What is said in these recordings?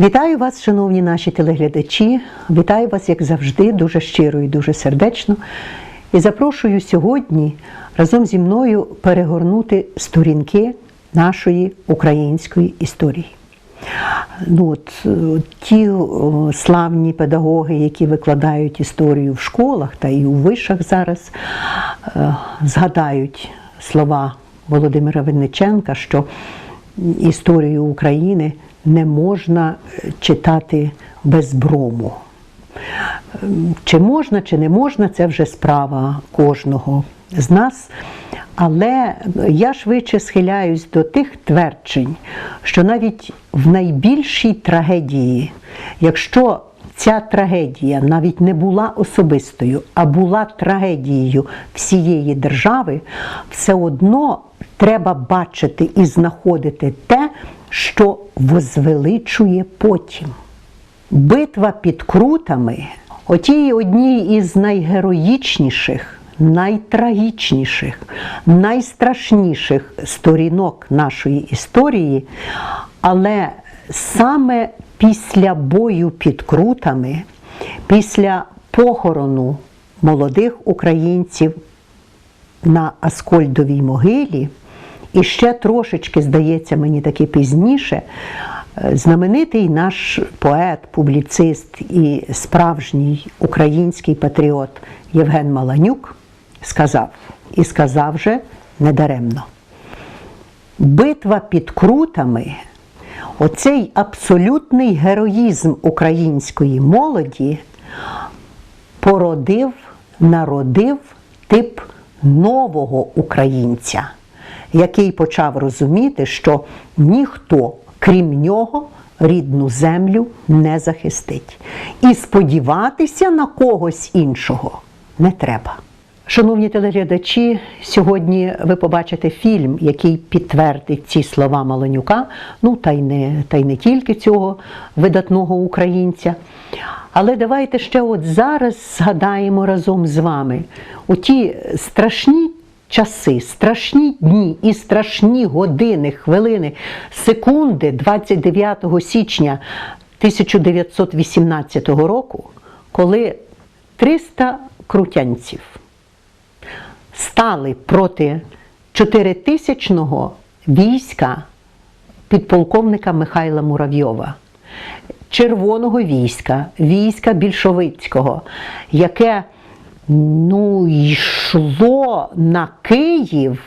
Вітаю вас, шановні наші телеглядачі. Вітаю вас, як завжди, дуже щиро і дуже сердечно. І запрошую сьогодні разом зі мною перегорнути сторінки нашої української історії. Ну, от, е, ті славні педагоги, які викладають історію в школах та і у вишах зараз, е, згадають слова Володимира Винниченка, що історію України не можна е, читати без брому. Чи можна, чи не можна, це вже справа кожного з нас. Але я швидше схиляюсь до тих тверджень, що навіть в найбільшій трагедії, якщо ця трагедія навіть не була особистою, а була трагедією всієї держави, все одно треба бачити і знаходити те, що возвеличує потім. Битва під крутами отій одній із найгероїчніших, найтрагічніших, найстрашніших сторінок нашої історії, але саме після бою під крутами, після похорону молодих українців на Аскольдовій могилі, і ще трошечки, здається мені таки пізніше, е, знаменитий наш поет, публіцист і справжній український патріот Євген Маланюк сказав, і сказав же недаремно. Битва під крутами, оцей абсолютний героїзм української молоді породив, народив тип нового українця, який почав розуміти, що ніхто, крім нього, рідну землю не захистить. І сподіватися на когось іншого не треба. Шановні телеглядачі, сьогодні ви побачите фільм, який підтвердить ці слова Маланюка, ну та й не, та й не тільки цього видатного українця. Але давайте ще от зараз згадаємо разом з вами оті страшні часи, страшні дні і страшні години, хвилини, секунди 29 січня 1918 року, коли 300 крутянців стали проти чотиритисячного війська підполковника Михайла Муравйова, червоного війська, війська більшовицького, яке ну, йшло на Київ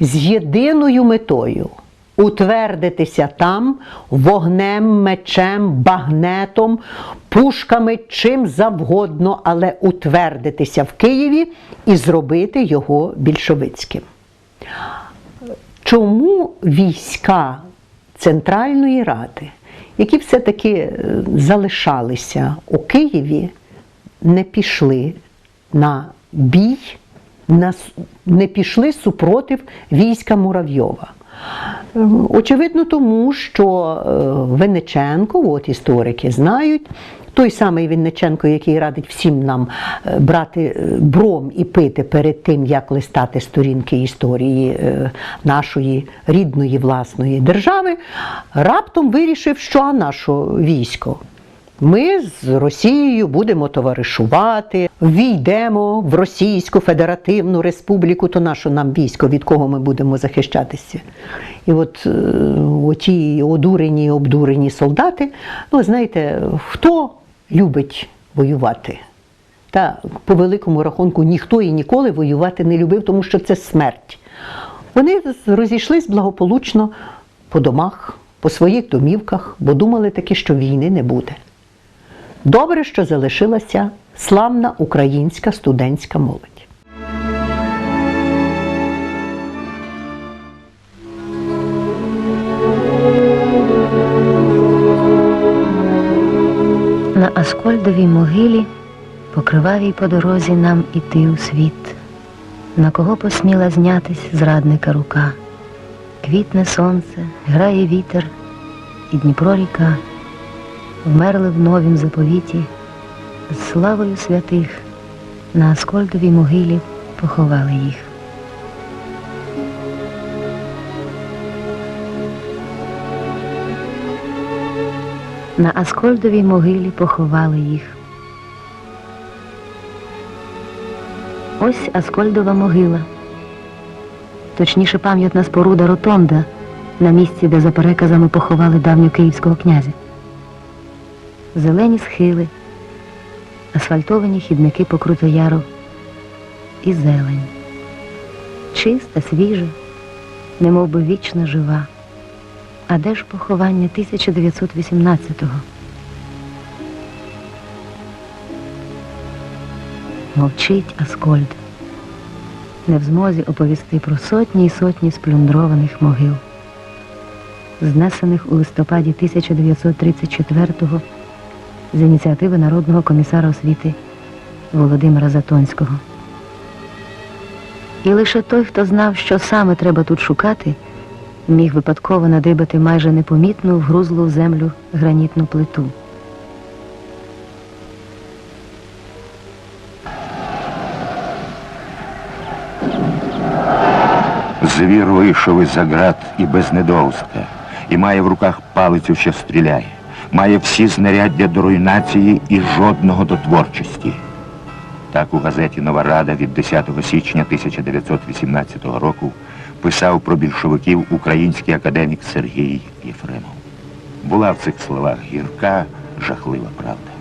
з єдиною метою. Утвердитися там вогнем, мечем, багнетом, пушками, чим завгодно, але утвердитися в Києві і зробити його більшовицьким. Чому війська Центральної Ради, які все-таки е, залишалися у Києві, не пішли на бій, не пішли супротив війська Муравйова? Ем, Очевидно, тому що е, Винниченко, от історики знають, той самий Винниченко, який радить всім нам е, брати е, бром і пити перед тим, як листати сторінки історії нашої рідної власної держави, раптом вирішив, що а наше військо. Ми з Росією будемо товаришувати, війдемо в Російську Федеративну Республіку, то наше нам військо, від кого ми будемо захищатися. І от е, оті одурені, обдурені солдати, ну знаєте, хто любить воювати? Та по великому рахунку ніхто і ніколи воювати не любив, тому що це смерть. Вони розійшлись благополучно по домах, по своїх домівках, бо думали таки, що війни не буде. Добре, що залишилася славна українська студентська молодь. На Аскольдовій могилі по кривавій по дорозі нам іти у світ, на кого посміла знятись зрадника рука. Квітне сонце, грає вітер, і Дніпро ріка, вмерли в новім заповіті, з славою святих на Аскольдовій могилі поховали їх. На Аскольдовій могилі поховали їх. Ось Аскольдова могила. Точніше пам'ятна споруда Ротонда на місці, де за переказами поховали давнього київського князя. Зелені схили, асфальтовані хідники по Крутояру і зелень. Чиста, свіжа, немов би вічно жива. А де ж поховання 1918-го? Мовчить Аскольд, не в змозі оповісти про сотні й сотні сплюндрованих могил, знесених у листопаді 1934-го з ініціативи Народного комісара освіти Володимира Затонського. І лише той, хто знав, що саме треба тут шукати, міг випадково надибати майже непомітну вгрузлу в землю гранітну плиту. Звір вийшов із за град і без недоуска, і має в руках палицю, що стріляє, має всі знаряддя до руйнації і жодного до творчості. Так у газеті Нова Рада від 10 січня 1918 року писав про більшовиків український академік Сергій Єфремов. Була в цих словах гірка, жахлива правда.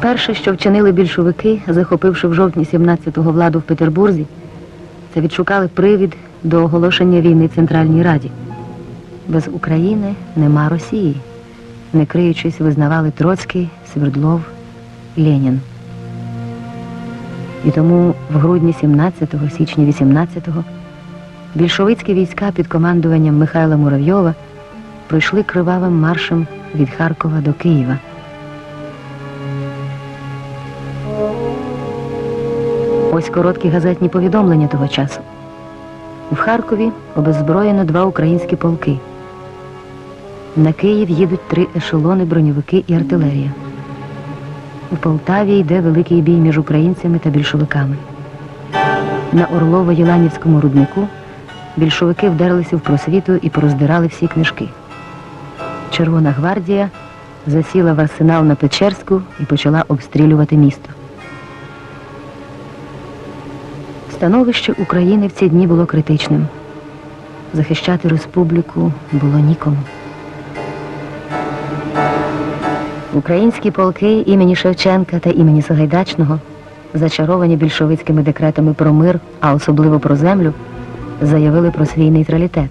Перше, що вчинили більшовики, захопивши в жовтні 17-го владу в Петербурзі, це відшукали привід до оголошення війни Центральній Раді. Без України нема Росії. Не криючись, визнавали Троцький, Свердлов, Ленін. І тому в грудні 17-го, січні 18-го більшовицькі війська під командуванням Михайла Муравйова пройшли кривавим маршем від Харкова до Києва. Ось короткі газетні повідомлення того часу. В Харкові обеззброєно два українські полки. На Київ їдуть три ешелони, броньовики і артилерія. У Полтаві йде великий бій між українцями та більшовиками. На Орлово-Єланівському руднику більшовики вдерлися в просвіту і пороздирали всі книжки. Червона гвардія засіла в арсенал на Печерську і почала обстрілювати місто. Становище України в ці дні було критичним. Захищати республіку було нікому. Українські полки імені Шевченка та імені Сагайдачного, зачаровані більшовицькими декретами про мир, а особливо про землю, заявили про свій нейтралітет.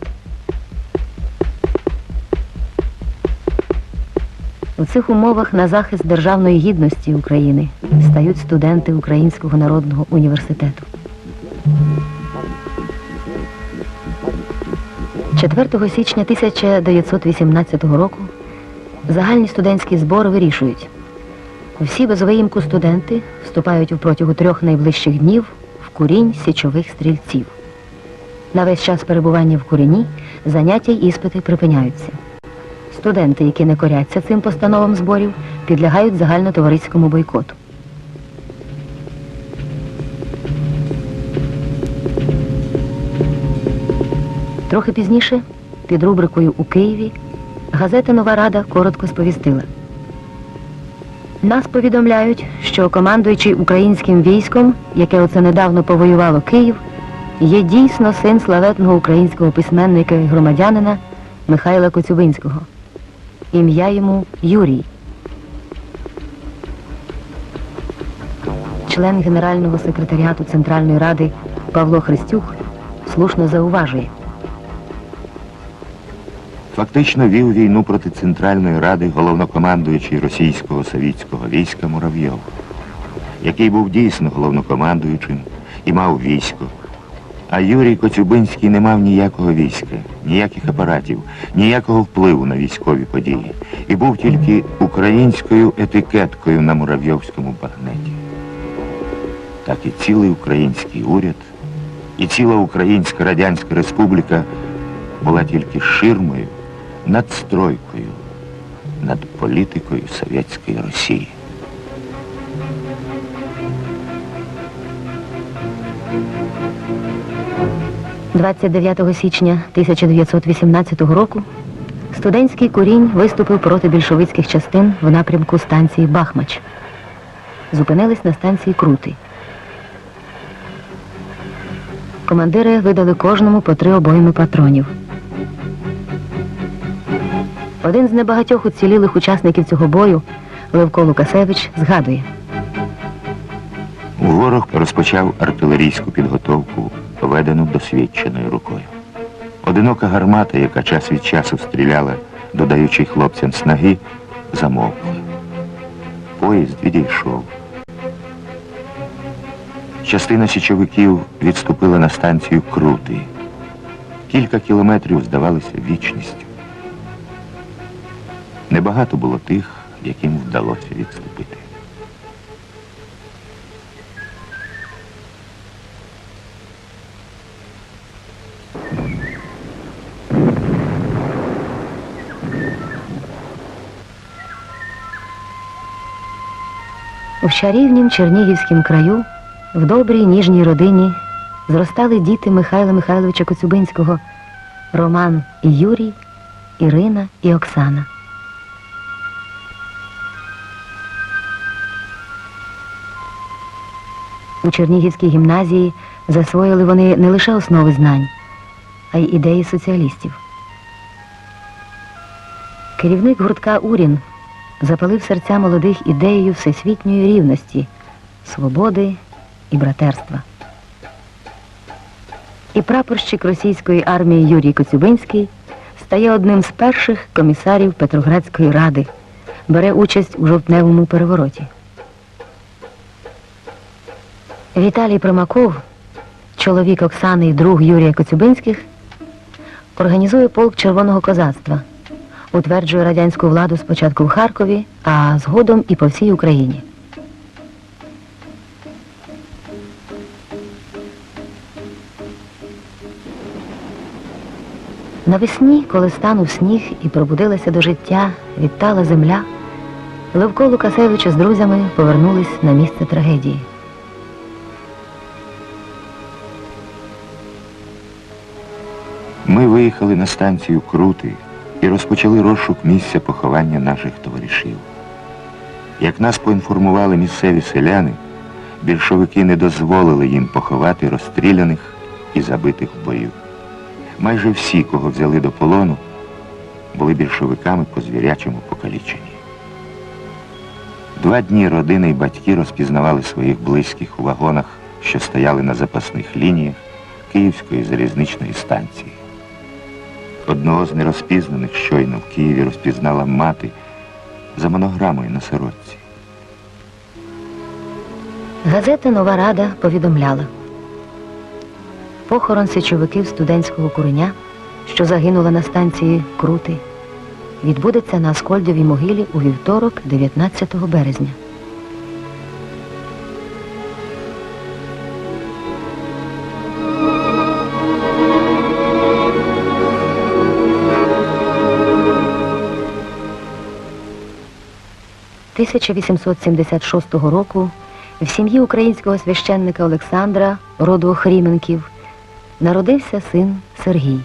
У цих умовах на захист державної гідності України стають студенти Українського народного університету. 4 січня 1918 року загальні студентські збори вирішують. Всі без виїмку студенти вступають у трьох найближчих днів в курінь січових стрільців. На весь час перебування в курені заняття й іспити припиняються. Студенти, які не коряться цим постановам зборів, підлягають загальнотовариському бойкоту. Трохи пізніше, під рубрикою у Києві, газета Нова Рада коротко сповістила. Нас повідомляють, що командуючий українським військом, яке оце недавно повоювало Київ, є дійсно син славетного українського письменника і громадянина Михайла Коцюбинського. Ім'я йому Юрій. Член Генерального секретаріату Центральної Ради Павло Христюк слушно зауважує. Фактично вів війну проти Центральної Ради головнокомандуючий російського совітського війська Муравйов, який був дійсно головнокомандуючим і мав військо. А Юрій Коцюбинський не мав ніякого війська, ніяких апаратів, ніякого впливу на військові події. І був тільки українською етикеткою на муравйовському багнеті. Так і цілий український уряд, і ціла Українська Радянська Республіка була тільки ширмою, надстройкою над політикою Совєтської Росії. 29 січня 1918 року студентський курінь виступив проти більшовицьких частин в напрямку станції Бахмач. Зупинились на станції Крути. Командири видали кожному по три обойми патронів. Один з небагатьох уцілілих учасників цього бою, Левко Лукасевич, згадує. Ворог розпочав артилерійську підготовку, ведену досвідченою рукою. Одинока гармата, яка час від часу стріляла, додаючи хлопцям снаги, замовкла. Поїзд відійшов. Частина січовиків відступила на станцію Крути. Кілька кілометрів здавалися вічністю. Небагато було тих, яким вдалося відступити. У чарівнім Чернігівськім краю, в добрій ніжній родині, зростали діти Михайла Михайловича Коцюбинського, Роман і Юрій, Ірина і Оксана. У Чернігівській гімназії засвоїли вони не лише основи знань, а й ідеї соціалістів. Керівник гуртка Урін запалив серця молодих ідеєю всесвітньої рівності, свободи і братерства. І прапорщик російської армії Юрій Коцюбинський стає одним з перших комісарів Петроградської ради, бере участь у жовтневому перевороті. Віталій Примаков, чоловік Оксани і друг Юрія Коцюбинських, організує полк Червоного козацтва, утверджує радянську владу спочатку в Харкові, а згодом і по всій Україні. Навесні, коли станув сніг і пробудилася до життя відтала земля, Левко Лукасевич з друзями повернулись на місце трагедії. Виїхали на станцію Крути і розпочали розшук місця поховання наших товаришів. Як нас поінформували місцеві селяни, більшовики не дозволили їм поховати розстріляних і забитих в бою. Майже всі, кого взяли до полону, були більшовиками по звірячому покаліченні. Два дні родини і батьки розпізнавали своїх близьких у вагонах, що стояли на запасних лініях Київської залізничної станції. Одного з нерозпізнаних щойно в Києві розпізнала мати за монограмою на сорочці. Газета Нова Рада повідомляла. Похорон січовиків студентського куреня, що загинула на станції Крути, відбудеться на Аскольдовій могилі у вівторок, 19 березня. – 1876 року в сім'ї українського священника Олександра, роду Охріменків, народився син Сергій.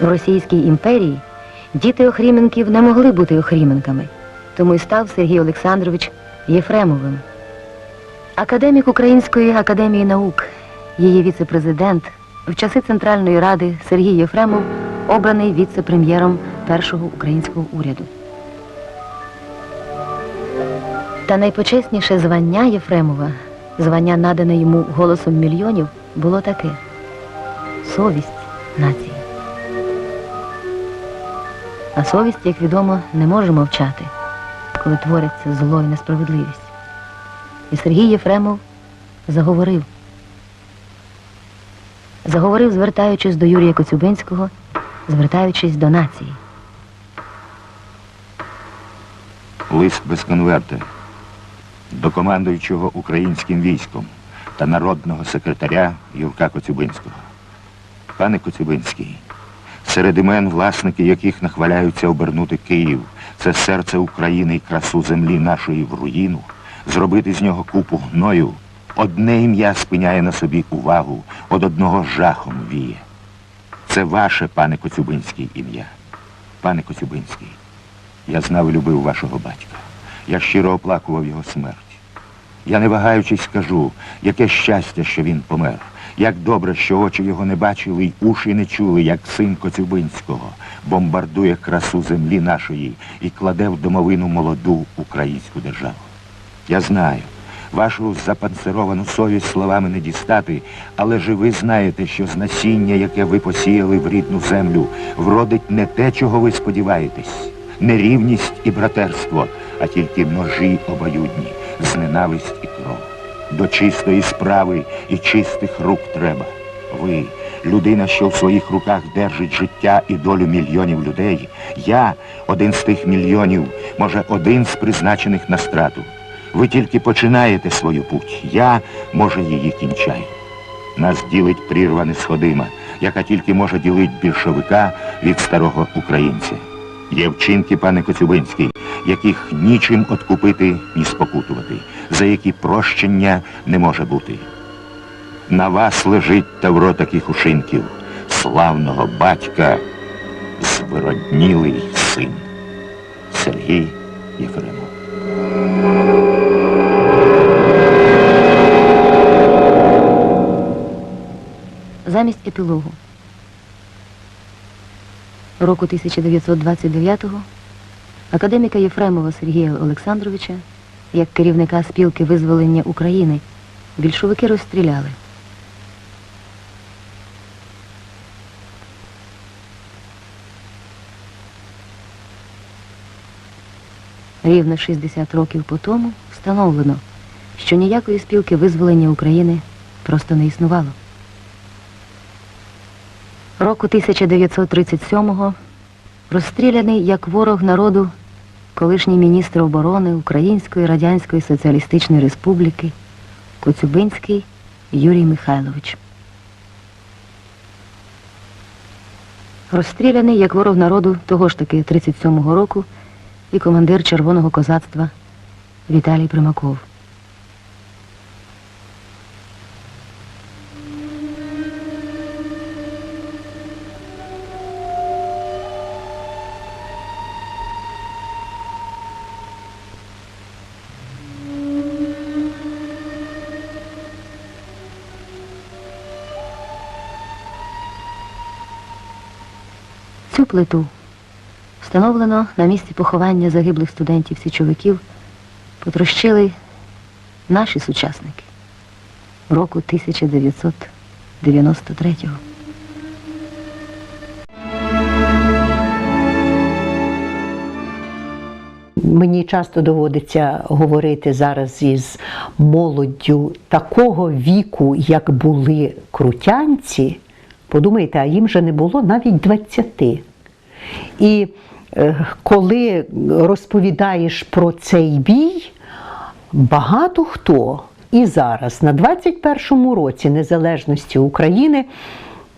В Російській імперії діти Охріменків не могли бути Охріменками, тому й став Сергій Олександрович Єфремовим. Академік Української академії наук, її віце-президент, в часи Центральної ради Сергій Єфремов обраний віце-прем'єром першого українського уряду. Та найпочесніше звання Єфремова, звання надане йому голосом мільйонів, було таке совість нації. А совість, як відомо, не може мовчати, коли твориться зло і несправедливість. І Сергій Єфремов заговорив. Заговорив, звертаючись до Юрія Коцюбинського, звертаючись до нації. Лист без конверта до командуючого українським військом та народного секретаря Юрка Коцюбинського. Пане Коцюбинський, серед імен, власники яких нахваляються обернути Київ, це серце України і красу землі нашої в руїну, зробити з нього купу гною, Одне ім'я спиняє на собі увагу, од одного жахом віє. Це ваше, пане Коцюбинський, ім'я. Пане Коцюбинський, я знав і любив вашого батька. Я щиро оплакував його смерть. Я не вагаючись скажу, яке щастя, що він помер. Як добре, що очі його не бачили й уші не чули, як син Коцюбинського бомбардує красу землі нашої і кладе в домовину молоду українську державу. Я знаю, вашу запанцировану совість словами не дістати, але ж ви знаєте, що з насіння, яке ви посіяли в рідну землю, вродить не те, чого ви сподіваєтесь, не рівність і братерство, а тільки ножі обоюдні, зненависть і кров. До чистої справи і чистих рук треба. Ви, людина, що в своїх руках держить життя і долю мільйонів людей, я, один з тих мільйонів, може, один з призначених на страту. Ви тільки починаєте свою путь, я, може, її кінчаю. Нас ділить прірва несходима, яка тільки може ділить більшовика від старого українця. Є вчинки, пане Коцюбинський, яких нічим откупити, ні спокутувати, за які прощення не може бути. На вас лежить тавро таких учинків, славного батька, звироднілий син. Сергій Єфремов. Замість епілогу. Року 1929-го академіка Єфремова Сергія Олександровича, як керівника спілки визволення України, більшовики розстріляли. Рівно 60 років по тому встановлено, що ніякої спілки визволення України просто не існувало. Року 1937-го розстріляний як ворог народу колишній міністр оборони Української Радянської Соціалістичної Республіки Коцюбинський Юрій Михайлович. Розстріляний як ворог народу того ж таки 37-го року і командир Червоного козацтва Віталій Примаков. Плиту встановлено на місці поховання загиблих студентів-січовиків, потрощили наші сучасники року 1993-го. Мені часто доводиться говорити зараз із молоддю такого віку, як були крутянці. Подумайте, а їм же не було навіть 20. І е, коли розповідаєш про цей бій, багато хто і зараз, на 21-му році незалежності України,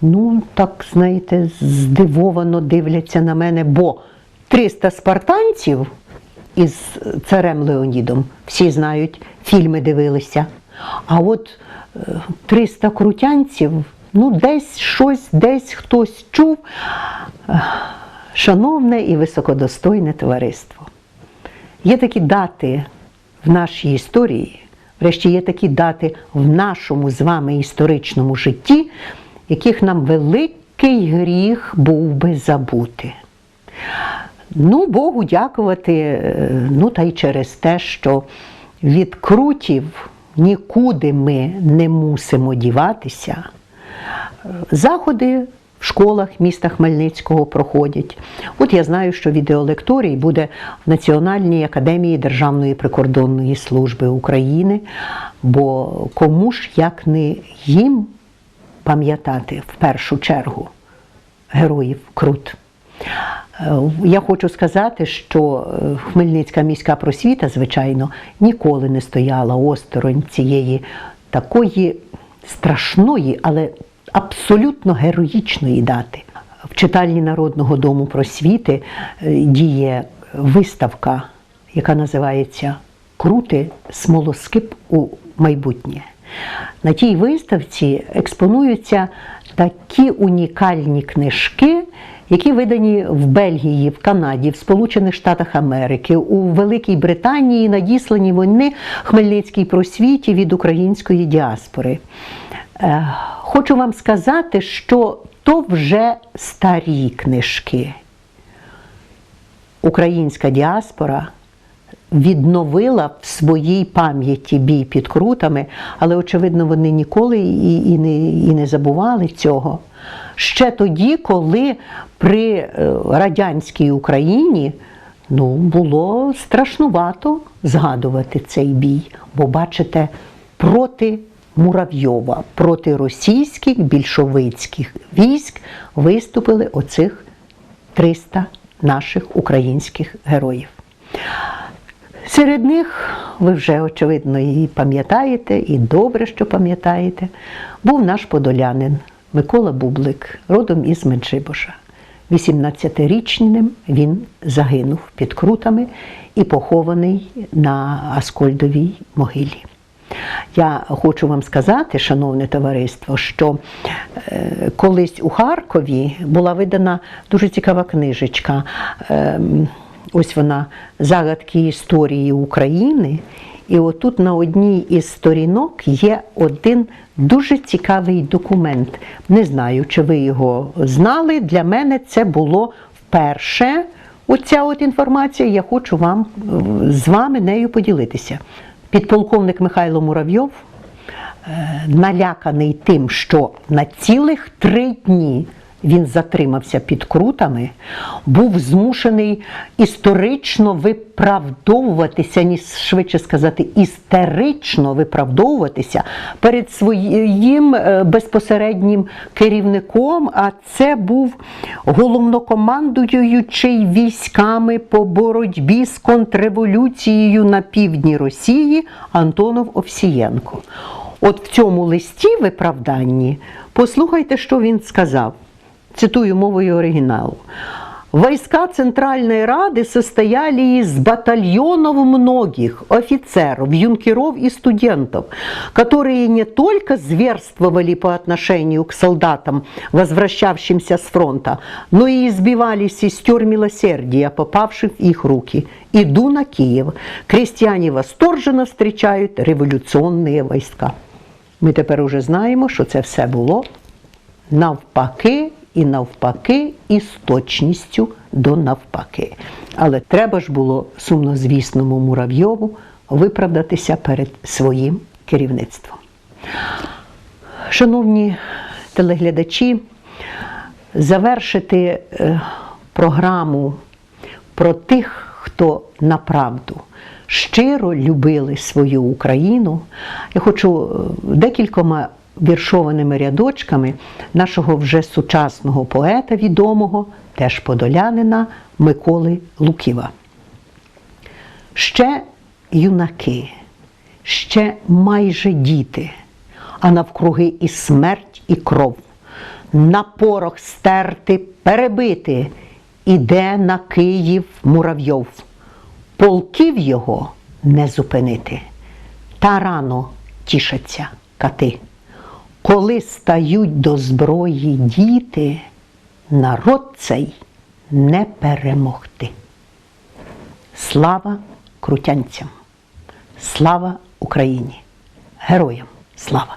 ну так знаєте, здивовано дивляться на мене, бо 300 спартанців із царем Леонідом всі знають, фільми дивилися. А от е, 300 крутянців, ну десь щось, десь хтось чув. Шановне і високодостойне товариство. Є такі дати в нашій історії, врешті є такі дати в нашому з вами історичному житті, яких нам великий гріх був би забути. Ну, Богу дякувати, е, ну та й через те, що від крутів нікуди ми не мусимо діватися. Заходи школах міста Хмельницького проходять. От я знаю, що відеолекторій буде в Національній академії Державної прикордонної служби України, бо кому ж як не їм пам'ятати в першу чергу героїв Крут. Е, Я хочу сказати, що е, Хмельницька міська просвіта, звичайно, ніколи не стояла осторонь цієї такої страшної, але абсолютно героїчної дати. В читальні Народного дому просвіти е, діє виставка, яка називається Крути смолоскип у майбутнє. На тій виставці експонуються такі унікальні книжки, які видані в Бельгії, в Канаді, в Сполучених Штатах Америки, у Великій Британії надіслані вони Хмельницькій просвіті від української діаспори. Е, Хочу вам сказати, що то вже старі книжки. Українська діаспора відновила в своїй пам'яті бій під крутами, але, очевидно, вони ніколи і, і, не, і не забували цього. Ще тоді, коли при е, радянській Україні ну, було страшнувато згадувати цей бій, бо бачите, проти Муравйова, проти російських більшовицьких військ виступили оцих 300 наших українських героїв. Серед них, ви вже, очевидно, і пам'ятаєте, і добре, що пам'ятаєте, був наш подолянин Микола Бублик, родом із Меджибоша. 18-річним він загинув під крутами і похований на Аскольдовій могилі. Я хочу вам сказати, шановне товариство, що е, колись у Харкові була видана дуже цікава книжечка. Ем, ось вона Загадки історії України. І отут на одній із сторінок є один дуже цікавий документ. Не знаю, чи ви його знали. Для мене це було вперше. Оця от інформація, я хочу вам е, з вами нею поділитися. Підполковник Михайло Муравйов, е, наляканий тим, що на цілих три дні він затримався під крутами, був змушений історично виправдовуватися, ні швидше сказати, істерично виправдовуватися перед своїм е, безпосереднім керівником. А це був головнокомандуючий військами по боротьбі з контрреволюцією на півдні Росії Антонов Овсієнко. От в цьому листі виправданні послухайте, що він сказав Цитую мовою оригиналу. Войска Центральной Рады состояли из батальонов многих офицеров, юнкеров и студентов, которые не только зверствовали по отношению к солдатам, возвращавшимся с фронта, но и избивали сестер милосердия, попавших в их руки. Иду на Киев. Крестьяне восторженно встречают революционные войска. Ми тепер уже знаємо, що це все було навпаки і навпаки, і з точністю до навпаки. Але треба ж було сумнозвісному Муравйову виправдатися перед своїм керівництвом. Шановні телеглядачі, завершити е, програму про тих, хто направду щиро любили свою Україну. Я хочу е, декількома віршованими рядочками нашого вже сучасного поета відомого, теж подолянина Миколи Луківа. Ще юнаки, ще майже діти, а навкруги і смерть, і кров. На порох стерти, перебити, іде на Київ муравйов. Полків його не зупинити, та рано тішаться кати. Коли стають до зброї діти, народ цей не перемогти. Слава крутянцям! Слава Україні! Героям слава!